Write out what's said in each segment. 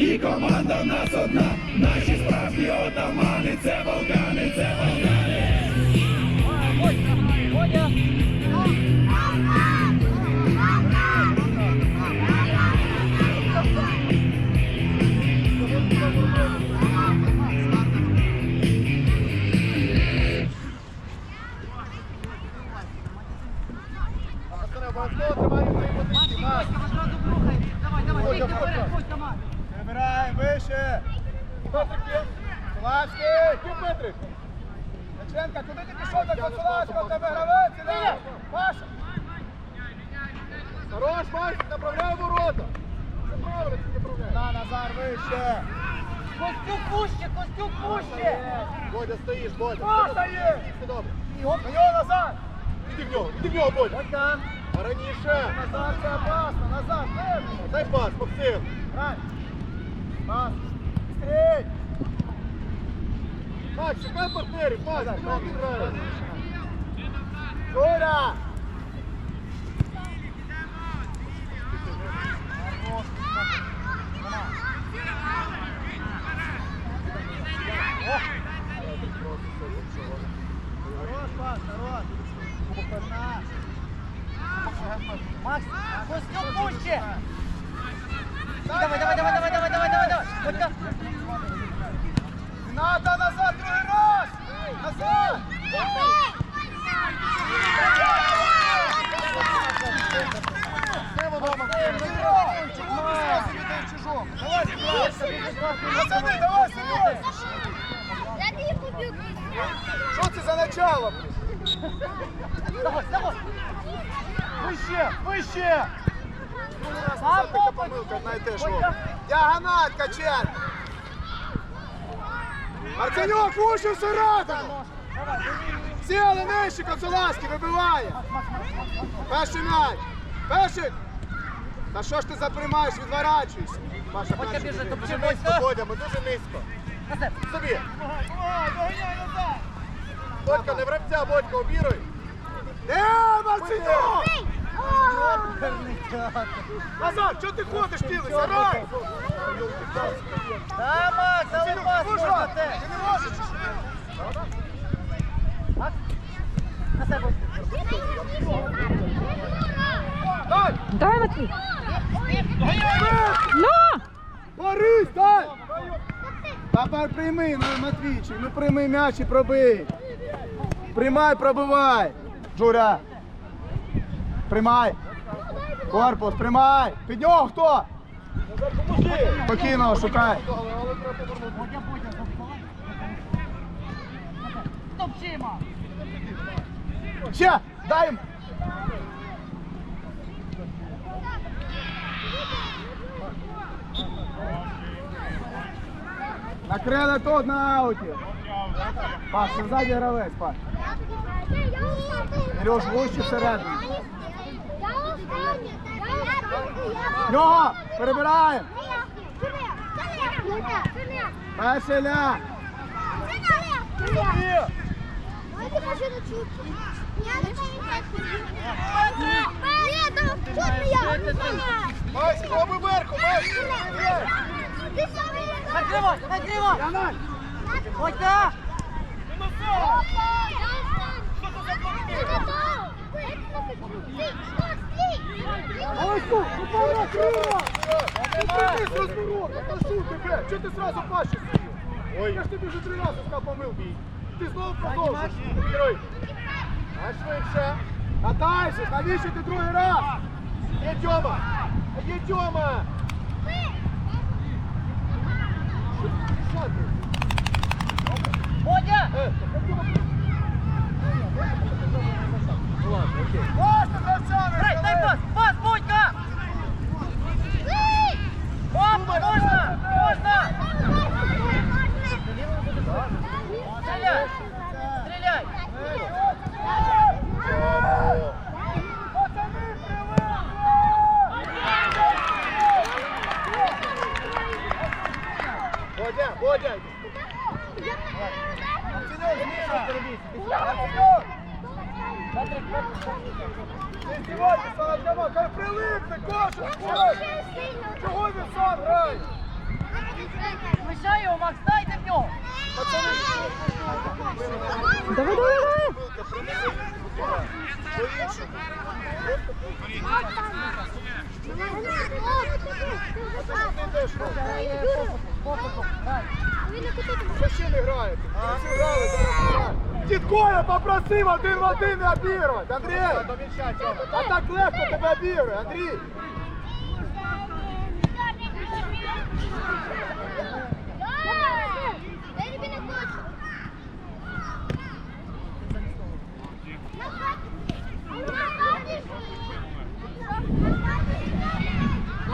і команда нас одна. Наші справжні отамани, це Балкани, це Волгани. Петрик є. Солашки. Яченка, куди ти пішов так Солашка? У тебе гравець іде. Паша. Хорош, Маш, направляй ворота. Це правильно, ти направляй. На, Назар, вище. Костюк пуще, Костюк пуще! Бодя, стоїш, Бодя. Паша є. Все добре. На нього, Назар. Іди в нього, іди в нього, Бодя. А раніше. Назар, це опасно. Назар, вирвано. Дай пас, Максим. Грай. Пас. Стрій. Макс, шукай партнерів, пас, ти не грає. Жуля! Хорош, пас, хорош. Макс, Костюк пуще! Давай, давай, давай, давай, давай, давай, давай, давай! Только... Надо назад другий раз! Назад! Пацани, давай, серйозно! Що це за начало? Давай, давай! Вище, вище! Назад така помилка, одна і те ж. о. Діагональ, Качен! Марценюк, вушив всередину! Сіли нижче, Коцеласки, вибиває! Перший м'яч! Перший! Та що ж ти заприймаєш, відворачуйся? Паша, перший топче Дуже низько. Бодя, ми дуже низько. Собі. Бодька, не вравця, Бодька, обіруй. Не, Марценюк! Назар, що ти ходиш, тілися, рай! Да, Макс, але пас ти можна те! Ти не можеш? Макс, на себе! Дай! Давай, Матвій. Ну! Борис, дай! Тепер прийми, ну, Матвійчик, ну прийми м'яч і пробий. Приймай, пробивай. Журя. Приймай. Корпус, приймай. Під нього хто? Спокійно, шукай. Ще, дай їм. Накрили тут на ауті. Паш, ззаді гравець, Паш. Ілюш, вище всередину. Нього, перебираємо. Перший ля. Пробуй верху, Мась. Накривай, накривай! Ось Ой. Я ж тобі вже три рази сказав помилки. Ти знову продовжуєш. Герой. А швидше. Навіщо ти другий раз? Є Тьома! Є Тьома! Бодя! Е, Ну! Пас, Бодька! Оп, можна! Можна! Стреляй! Стреляй! Бодя, Бодя! Арсеньок! Ти сьогодні стала прямо, хай прилипне, кожен! Чого він сам грає? Лишай його, Макс, дайте в нього. Пацани, Давай, давай, давай. по-іншому. Ти йдеш, ну. Попитом, дай. Ви ще не граєте. Ви всі грали, граєте. Дідкоя попросив один в один обігрувати, Андрій! А так легко тебе обігрує, Андрій!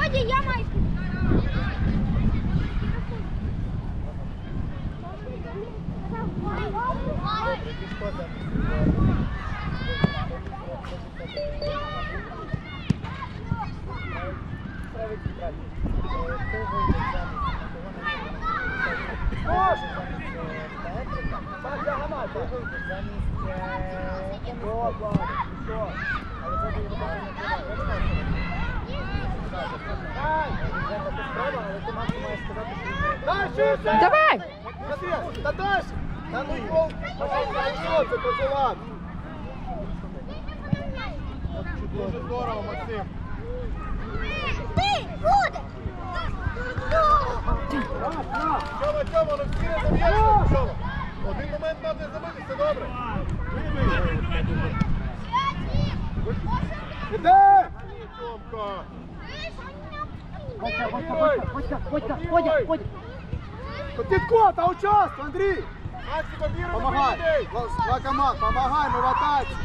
Водя, я майку. Нож! Так, діагональ, так. Що, Влад, що? Дай! Дай, ще це! Давай. Смотри, Та дальше! Та ну його! Що це позивав? Дуже здорово, Максим. Ти, буде! Не? Один момент треба забити, все добре. Іде! Бодя, Бодя, Бодя. Підко, та участвуй, Андрій! Помагай! Два команд, помагай, ми в атаці!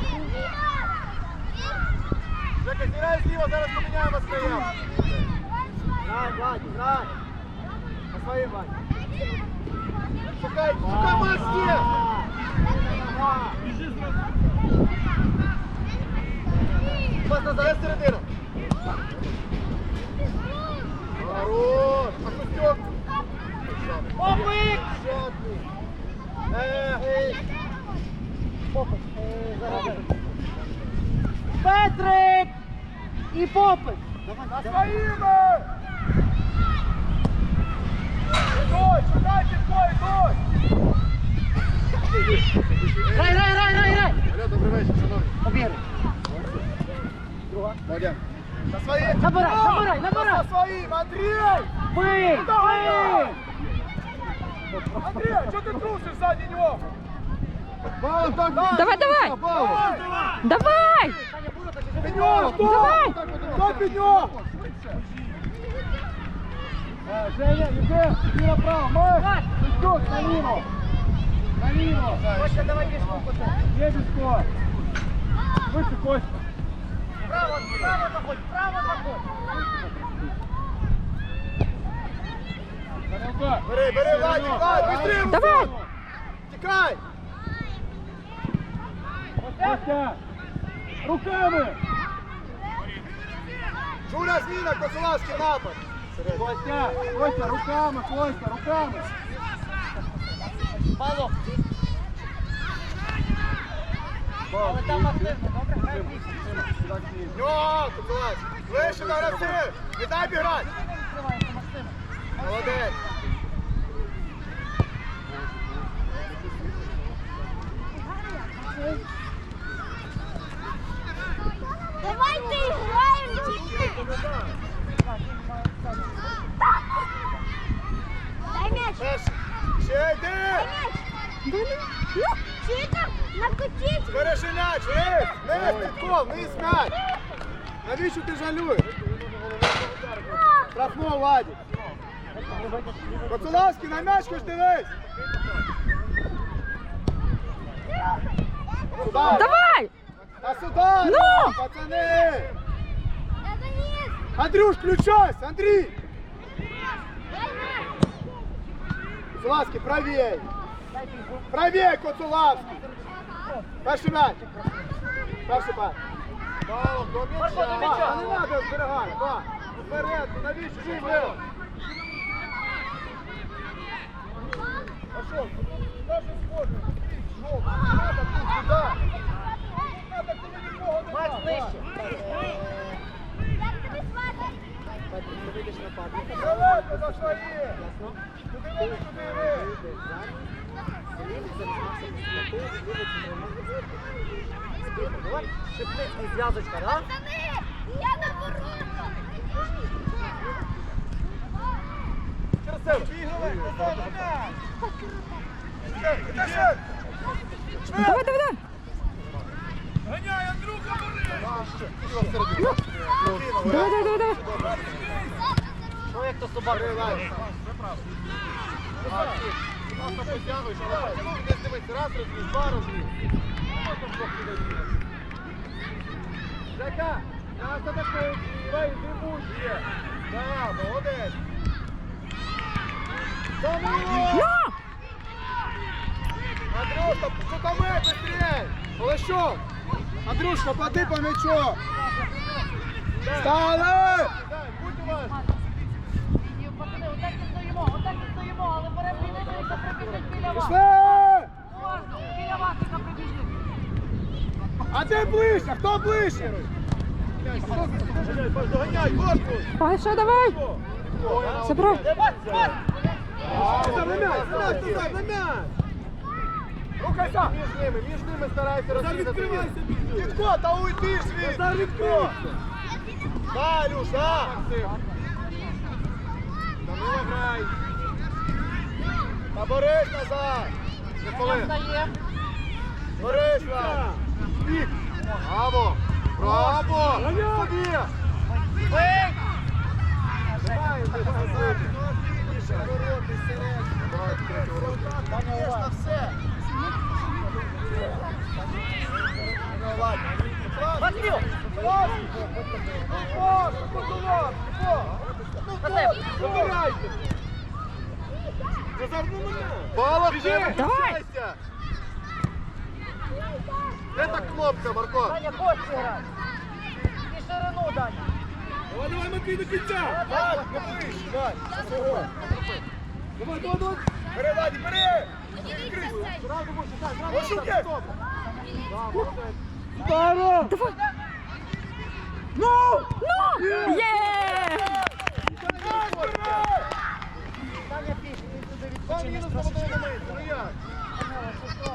Жека, зіграй зліва, зараз поміняємо стояв. Грай, Владі, грай! По своїм, Владі. Шукай, шукай маски! Пас назад, середину. Хорош! А! Шотний. Е, Попик. Е, зараз. Петрик! І попик. На своїми! Ідуть, шукай підкой, ідуть! Грай, грай, грай, грай, грай. Алло, добрий вечір, шановні. Обігри. Молодець. На своїм! Набирай, набирай, набирай. На своїм, Андрій! Бий! Бий! Андрій, що ти трусиш ззаді нього? Балом так, Давай, давай. Давай. Під нього, хто? Давай. Хто під нього? Женя, іди, іди направо, Марк, Костюк, наліво. Наліво. Костя, давай пішку це. Є Бішко. Вище, Костя. Право, право заходь, право заходь. Бери, бери, Владик, Влад, быстрее! Давай. Тікай! Костя! Руками! Жуля зміна, Коцелавський напад! Костя, Костя, руками, Костя, руками! Мало. Але там активно, добре. Йо, Коцелавський! Вище на гравців! Не дай біграти! Молодець! Давайте граємо, діти! Дай м'яч! Ще йди! Дай м'яч! Ну, читер, накотіть! Підкол, м'яч! Навіщо ти жалюєш? Штрафно, Владик! Коцелавський, на м'яч хоч дивись! Сюда! Давай. А сюда! Ну! Пацани! Це низ! Андрюш, включайся, Андрій! Дай м'яч! Коцелавський, правей! Правей, Коцелавський! Перший м'яч! Перший пас! Балом до Марко, до м'яча. Не треба зберігати, ба! Вперед, навіщо ти його? А що, навіть схоже, жовт, тут, сюди! Не коли нікого Макс, немає! нижче. Як тобі звати? вийдеш нападника. Далеко за свої. Ясно? Ви, ви. Шипницький, зв'язочка, да? Я на ворота. Через себе. Бігали. Іди ще. Давай, давай, давай. Ганяй, Андрюха, бери! Давай, давай, давай, давай. Ну, як то собака. Просто потягуєш, але десь дивись, раз розліз, два розліз. Просто в бок не. Жека, нас атакують, зліва, іди вужче. Да, молодець. Ну! Андрюшка, кутами быстрее! Полощок! Андрюш, попади по мячу! Стали! Будь уважний! Отак і стоїмо, отак і стоїмо, але яка прибіжить біля вас. Пішли! Уважно, біля вас, яка прибіжить. А де ближче? Хто ближче? Доганяй, корпус! Паша, давай. Забрав. Рухайся! Між ними, між ними старайся розрізати. Дідко, та уйди звідси! Назар відкривайся! Да, Люш, да! Данило грай! Та борись назад! Не коли! Стає. Борись, Влад! Браво! Браво! Собі! Давай, давай, давай. Більше вороти, серед. Давай, третій ворот. Конечно, все. Ну, ладно. Матвію! О, Кутулов, о. Ну, Василь. хто? Забирайте. Назад, ну, мене. Балах, Давай. включайся. Де та кнопка, Марко? Даня, бочці грай. І ширину, Даня. Давай, давай, Матвій, до кінця. Так, не давай. Давай, давай, давай. Бери, Владі, бери. Зразу будь, так, зразу. Ось є. Здорово. Давай. Ну! Ну! Є! Відпочинеш мінус трошечки. молодого на. Ну як?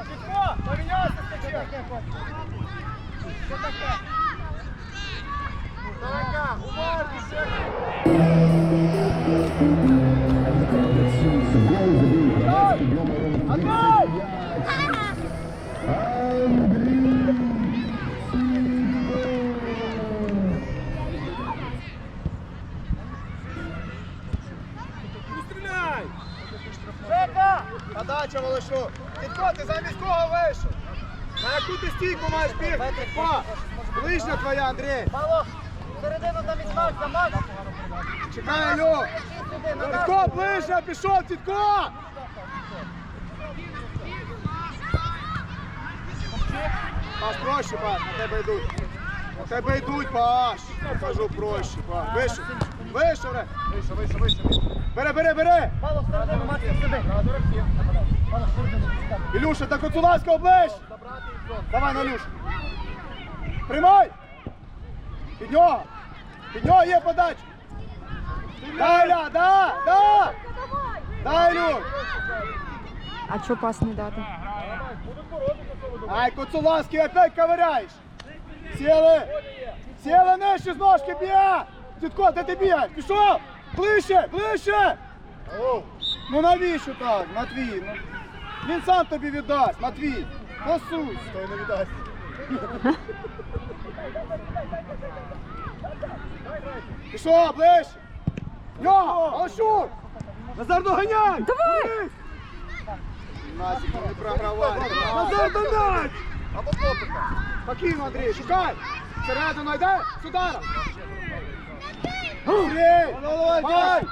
Чітко, помінявся Що таке, Костя? Що таке? Далека, уважніше. Андрій! Ну стріляй! Жека! Подача, Волошу. Дідко, замість кого вийшов? На яку ти стійку маєш бігти? Твоя, Андрій. Мало! Середину там відмався, Макс! Чекай, нас! Дідко, ближче, пішов, дідко! Паш, проще, Паш, на тебе йдуть. На тебе йдуть, Паш. Я Кажу проще, Паш. Вище, вище, бре. Вище, вище, вище. Мало в середину, Макс, сюди! Середину, сюди. Ілюша, до Коцулавського ближче. Давай, на Ілюшу. Приймай. Під нього. Під нього є подача. Дай, Ля, да, да. Дай, Ілюш. А чого пас не дати? Ай, Коцулавський опять ковыряешь. Сіли. Сіли нижче з ножки б'є. Дідко, де ти бігаєш? Пішов. Ближче, ближче. Ну навіщо так, Матвій? Ну, він сам тобі віддасть, Матвій. Посусь. Той не віддасть. Пішов, ближче. Йо, Алшур. Назар, доганяй. Давай! Назик, не програвай. Назар, доганяй. Або хлопика. Спокійно, Андрій, шукай. Всередину йде, з ударом. Андрій, давай.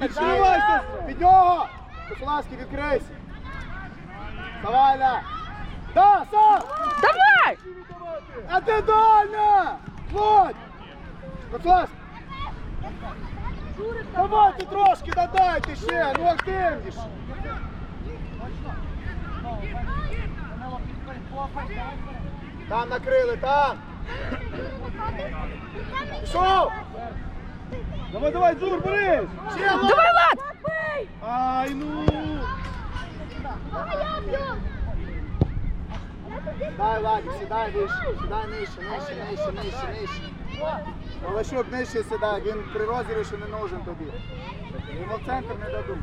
Підтримайся. Під нього. Косулавський, відкрийся. Давай, Ля. Да, сам. Давай! А ти дальня! Володь! Коцлас! Давайте трошки додайте ще, ну активніше. Давай. Там накрили, там! Пішов! Давай, давай, Джур, бери! Давай, Влад! Ай, ну! Дай, Владик, сідай вище, сідай нижче, нижче, нижче, нижче, нижче. Волощук нижче сідай, він при розіграші не нужен тобі. Йому в центр не дадуть.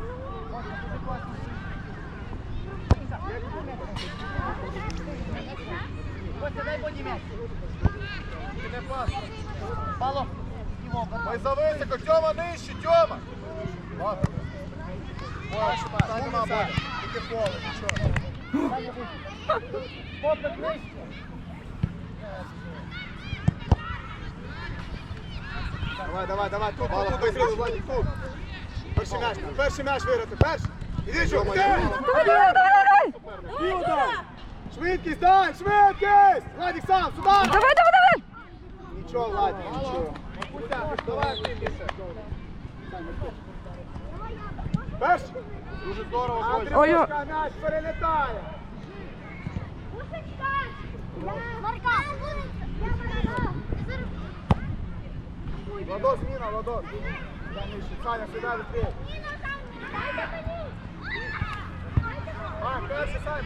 Костя, дай боді м'яч. Пало. Ой, за високо, Тьома нижче, Тьома! Ладно. Ой, та нема Бодя, тільки поле, нічого. Попит нижче. Давай, давай, давай, тут, тут, тут, тут, Владик, тут. Перший м'яч, перший м'яч виграти, перший. Іди, що, йди! Давай, давай, давай, давай! Швидкість, дай, швидкість! Владик сам, сюди! Давай, давай, давай! Нічого, Владик, нічого. Давай активніше. Перший. Дуже здорово, ой. м'яч перелітає. Марка! Ладос, зміна, Ладос. Саня, сюди, відкрий. А, перший, Сань.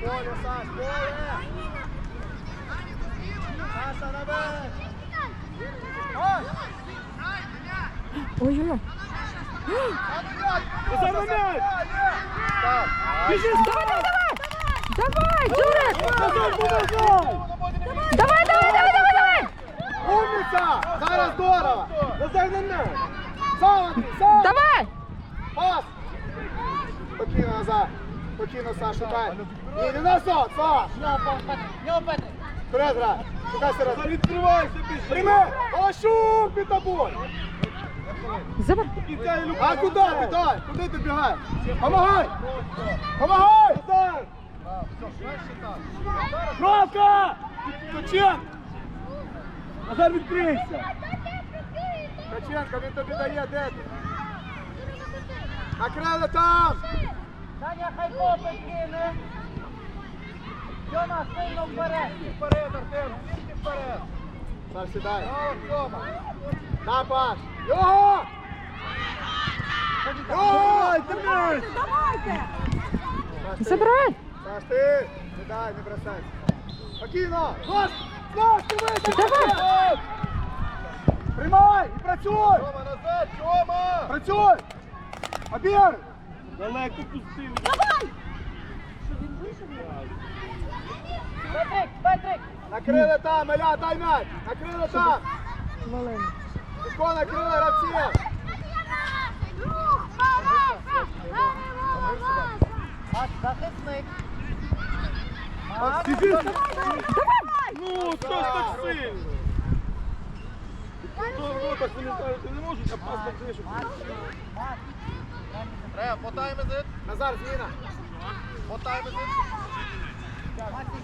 Поле, Саш, поле. Саша, на бек. Ой! Ой-ой-ой. Так. Біжи, Давай, давай, давай! Давай, Джурик! Назад, назад! Давай, давай, давай, давай, давай! Умниця! Зараз здорово! Назад на! Сам, Андрій, сам! Давай! Пас! Спокійно назад. Спокійно, Саш, шукай. Ні, не назад, Петр. Вперед, грай. Шукай серед. Відкривайся, більше. Прийми! Олещук під тобою! Забер. А куди ти, дай? Куди ти бігаєш? Помагай! Помагай! Назар! Кровка! Ткаченко! Назар, відкрийся! Ткаченко, він тобі дає, де ти? Накрили там! Саня, хай попит кине. Тьома, сильно вперед. Вперед, Артем, тільки вперед! Саш, сідай. На, Паш! Його! Його! Давайте! Забирай! Саш, ти! Не дай, не бросайся. Спокійно! Нож! Давай! Приймай і працюй! Тьома, назад, Тьома! Працюй! Обір! Далеко пустив. Петрик, Петрик. Накрили там, Еля, дай м'яч! Накрили там! Валерій. Пішко накрили гравців! Макс, захисник. Ну, хто ж так сильно? Хто в ротах вони ставити не можуть, а просто кришку. Треба, потай Назар, зміна. Потай Максик,